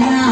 na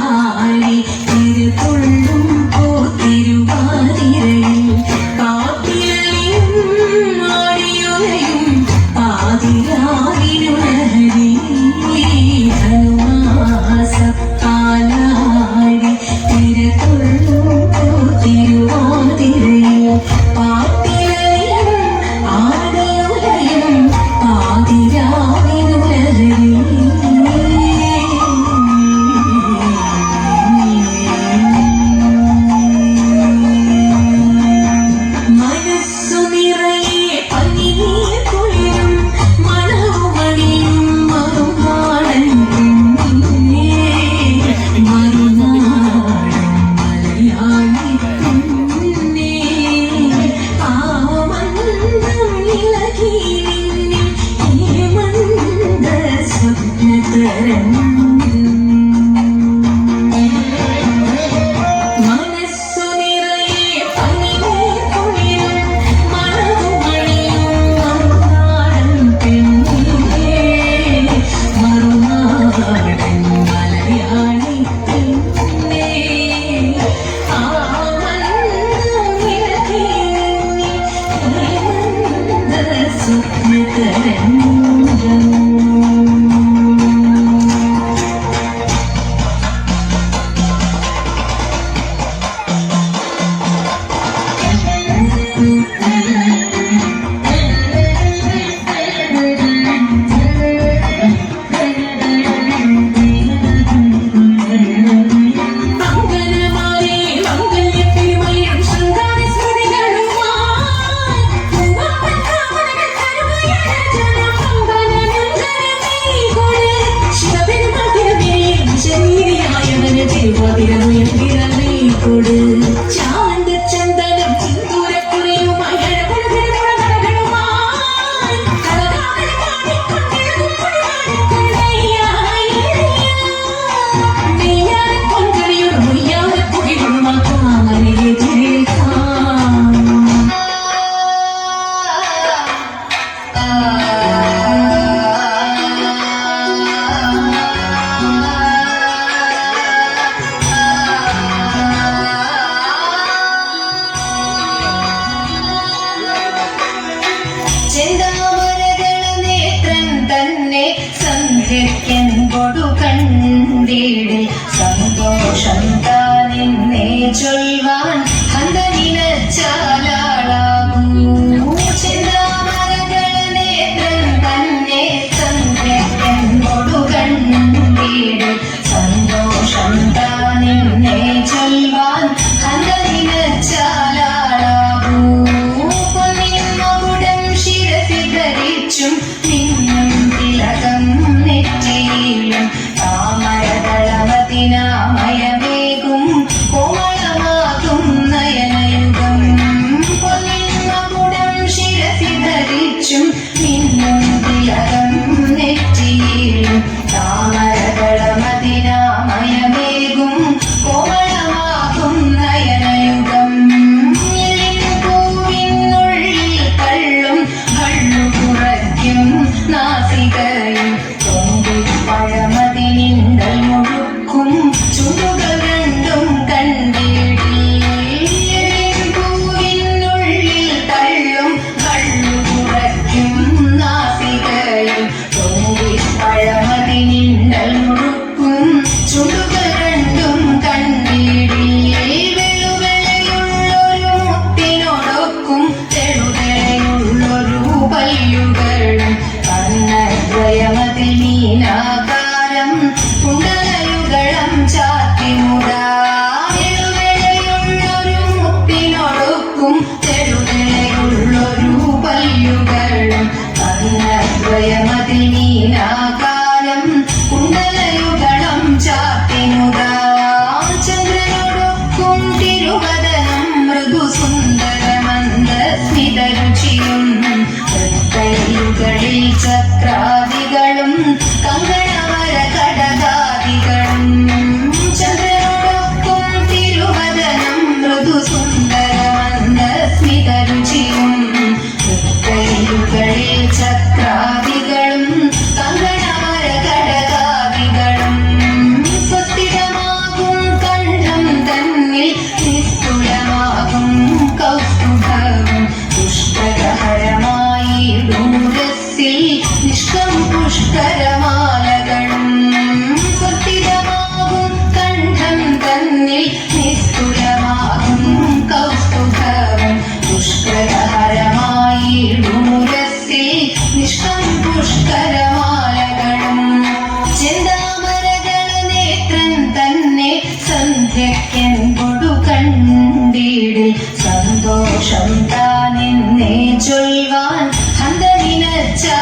சந்தோஷம் தான் என்னே சொல்வான்? அந்த நினைச்சா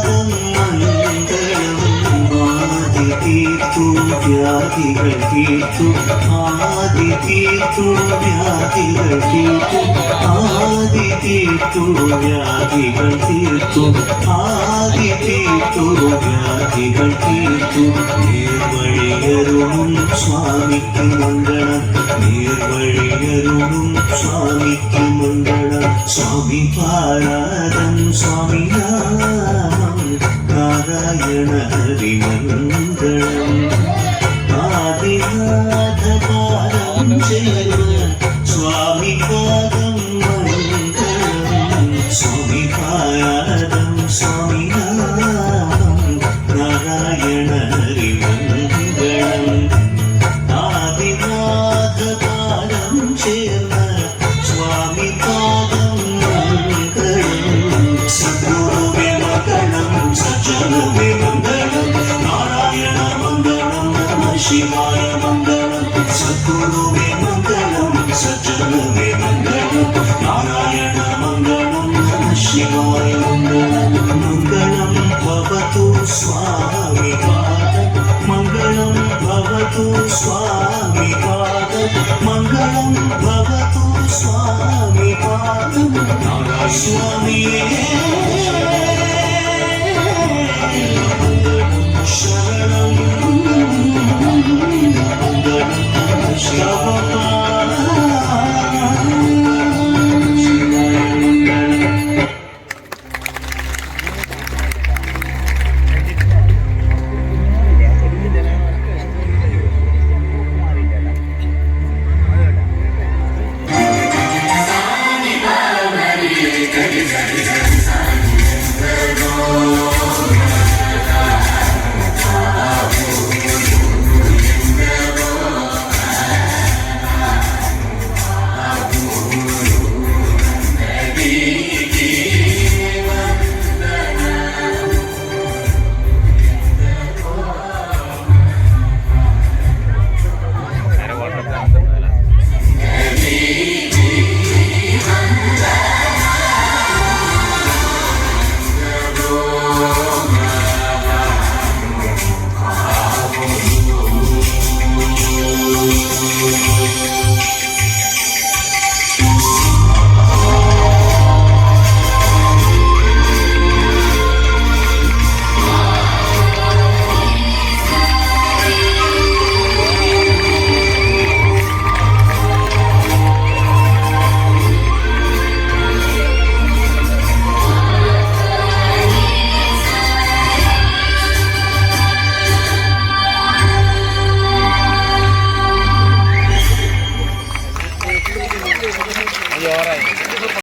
தாரும் மண் വ്യാധികൾ തീർത്തു ആദി തീർത്തു വ്യാധികൾ തീർത്തു ആദി തീർത്തു വ്യാധികൾ തീർത്തു ആദി തീർത്തു വ്യാധികൾ തീർത്തു നേർവഴിയരുളും സ്വാമിക്ക് മംഗളം. നേർവഴിയരുളും സ്വാമിക്ക് മംഗളം. സ്വാമി പാരാദം സ്വാമി Narayana ഹരിമംഗളം. Swami Pada, Swami Pada. স্বামী শরণ।